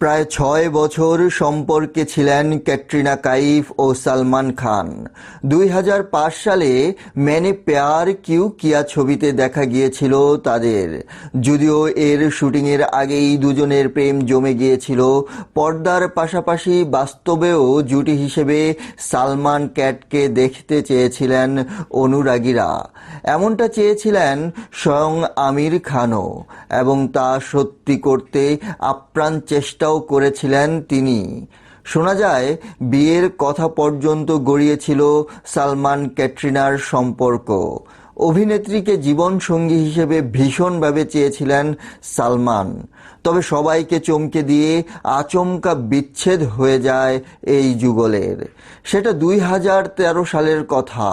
প্রায় ছয় বছর সম্পর্কে ছিলেন ক্যাটরিনা কাইফ ও সালমান খান। দুই হাজার পাঁচ সালে ম্যানে প্যার কিউ কিয়া ছবিতে দেখা গিয়েছিল তাদের। যদিও এর শুটিংয়ের আগেই দুজনের প্রেম জমে গিয়েছিল, পর্দার পাশাপাশি বাস্তবেও জুটি হিসেবে সালমান ক্যাটকে দেখতে চেয়েছিলেন অনুরাগীরা। এমনটা চেয়েছিলেন স্বয়ং আমির খানও এবং তা সত্যি করতে আপ্রাণ চেষ্টাও করেছিলেন তিনি। শোনা যায়, বিয়ের কথা পর্যন্ত গড়িয়েছিল সালমান ক্যাটরিনার সম্পর্ক। অভিনেত্রীকে জীবনসঙ্গী হিসেবে ভীষণভাবে চেয়েছিলেন সালমান। তবে সবাইকে চমকে দিয়ে আচমকা বিচ্ছেদ হয়ে যায় এই যুগলের। সেটা দুই হাজার তেরো সালের কথা।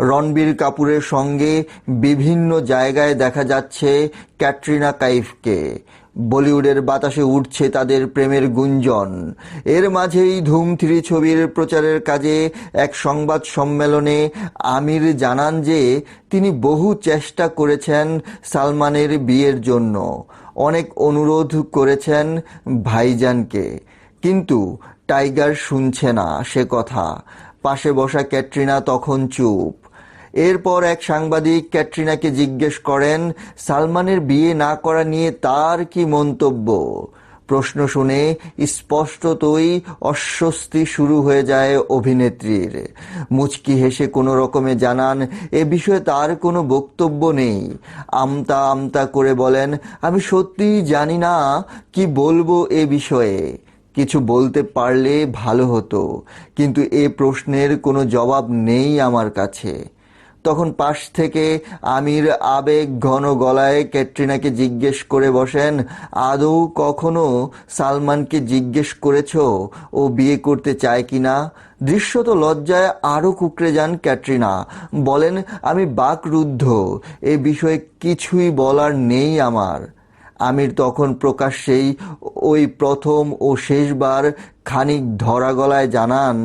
রণবীর কাপুরের সঙ্গে বিভিন্ন জায়গায় দেখা যাচ্ছে ক্যাটরিনা কাইফকে। বলিউডের বাতাসে উঠছে তাদের প্রেমের গুঞ্জন। এর মাঝেই ধুম থ্রি ছবির প্রচারের কাজে এক সংবাদ সম্মেলনে আমির জানান যে, তিনি বহু চেষ্টা করেছেন সালমানের বিয়ের জন্য। অনেক অনুরোধ করেছেন ভাইজানকে। কিন্তু টাইগার শুনছে না সে কথা। পাশে বসা ক্যাটরিনা তখন চুপ। এরপর এক সাংবাদিক ক্যাটরিনাকে জিজ্ঞেস করেন, সালমানের বিয়ে না করা নিয়ে তার কি মন্তব্য? প্রশ্ন শুনে স্পষ্টতই অস্বস্তি শুরু হয়ে যায় অভিনেত্রীর। মুচকি হেসে কোনো রকমে জানান, এ বিষয়ে তার কোনো বক্তব্য নেই। আমতা আমতা করে বলেন, আমি সত্যিই জানি না কি বলব এ বিষয়ে। কিছু বলতে পারলে ভালো হতো, কিন্তু এ প্রশ্নের কোনো জবাব নেই আমার কাছে। তখন পাশ থেকে আমির আবেগ ঘন গলায় ক্যাটরিনাকে জিজ্ঞেস করে বসেন, আদৌ কখনো সালমানকে জিজ্ঞেস করেছ ও বিয়ে করতে চায় কি কিনা দৃশ্যত লজ্জায় আরও কুকড়ে যান ক্যাটরিনা। বলেন, আমি বাকরুদ্ধ, এ বিষয়ে কিছুই বলার নেই আমার। আমির তখন প্রকাশ্যেই ওই প্রথম ও শেষবার খানিক ধরা গলায় জানান,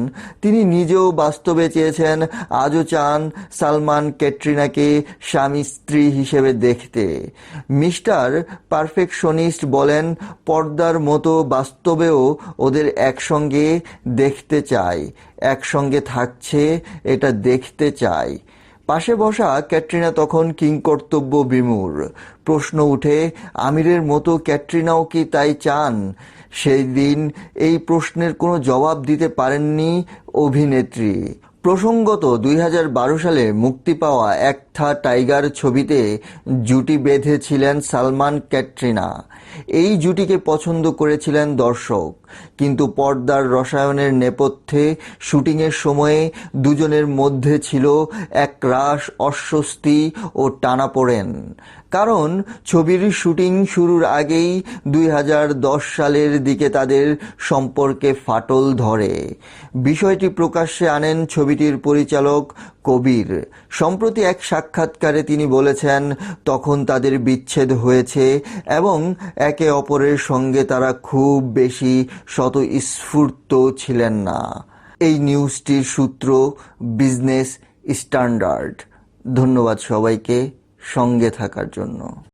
তিনি নিজেও বাস্তবে চেয়েছেন, আজও চান সালমান ক্যাটরিনাকে স্বামী স্ত্রী হিসেবে দেখতে। মিস্টার পারফেকশনিস্ট বলেন, পর্দার মতো বাস্তবেও ওদের একসঙ্গে দেখতে চাই, একসঙ্গে থাকছে, এটা দেখতে চাই। পাশে বসা ক্যাটরিনা তখন কিংকর্তব্য বিমূর। প্রশ্ন উঠে, আমিরের মতো ক্যাটরিনাও কি তাই চান? সেই দিন এই প্রশ্নের কোনো জবাব দিতে পারেননি অভিনেত্রী। প্রসঙ্গত দুই হাজার বারো সালে মুক্তি পাওয়া একথা টাইগার ছবিতে জুটি বেঁধেছিলেন সালমান ক্যাটরিনা। এই জুটিকে পছন্দ করেছিলেন দর্শক। কিন্তু পর্দার রসায়নের নেপথ্যে শুটিংয়ের সময়ে দুজনের মধ্যে ছিল এক রাস অস্বস্তি ও টানাপোড়েন। কারণ ছবির শুটিং শুরুর আগেই দুই হাজার দশ সালের দিকে তাদের সম্পর্কে ফাটল ধরে। বিষয়টি প্রকাশ্যে আনেন ছবিটির পরিচালক কবির। সম্প্রতি এক সাক্ষাৎকারে তিনি বলেছেন, তখন তাদের বিচ্ছেদ হয়েছে এবং একে অপরের সঙ্গে তারা খুব বেশি স্বতঃস্ফূর্ত ছিলেন না। এই নিউজটির সূত্র, বিজনেস স্ট্যান্ডার্ড। ধন্যবাদ সবাইকে। সঙ্গে থাকার জন্য।